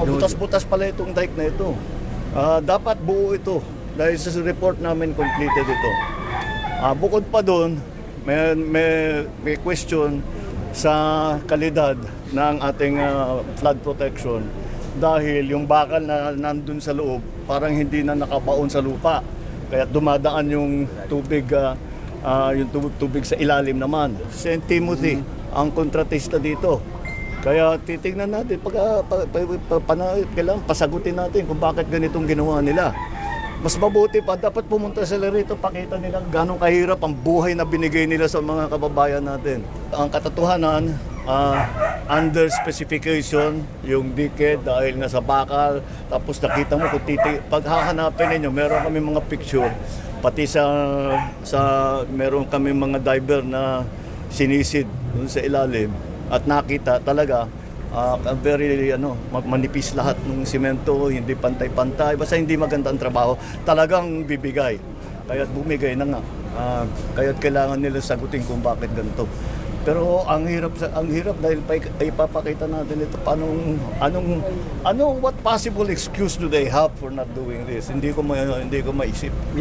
Oh, butas-butas pala itong dike na ito. Ah, dapat buo ito dahil sa report namin completed ito. Ah, bukod pa doon, may, may, may question sa kalidad ng ating ah, flood protection dahil yung bakal na nandun sa loob parang hindi na nakabaon sa lupa. Kaya dumadaan yung tubig ah, ah, yung tubig, tubig sa ilalim naman. St. Timothy ang kontratista dito. Kaya titingnan natin, pag, pag, pag, pag, pana- kailangan pasagutin natin kung bakit ganitong ginawa nila. Mas mabuti pa, dapat pumunta sila rito, pakita nila gano'ng kahirap ang buhay na binigay nila sa mga kababayan natin. Ang katatuhanan, ah, under specification, yung dike dahil nga sa bakal, tapos nakita mo kung titi, pag hahanapin ninyo, meron kami mga picture, pati sa, sa meron kami mga diver na sinisid dun sa ilalim at nakita talaga ah, very ano ma- manipis lahat ng simento hindi pantay-pantay basta hindi maganda ang trabaho talagang bibigay. Kaya bumigay na nga. Ah, kaya kailangan nila sagutin kung bakit ganito. Pero ang hirap ang hirap dahil pa, ipapakita natin ito paano anong ano what possible excuse do they have for not doing this? Hindi ko ma, hindi ko maisip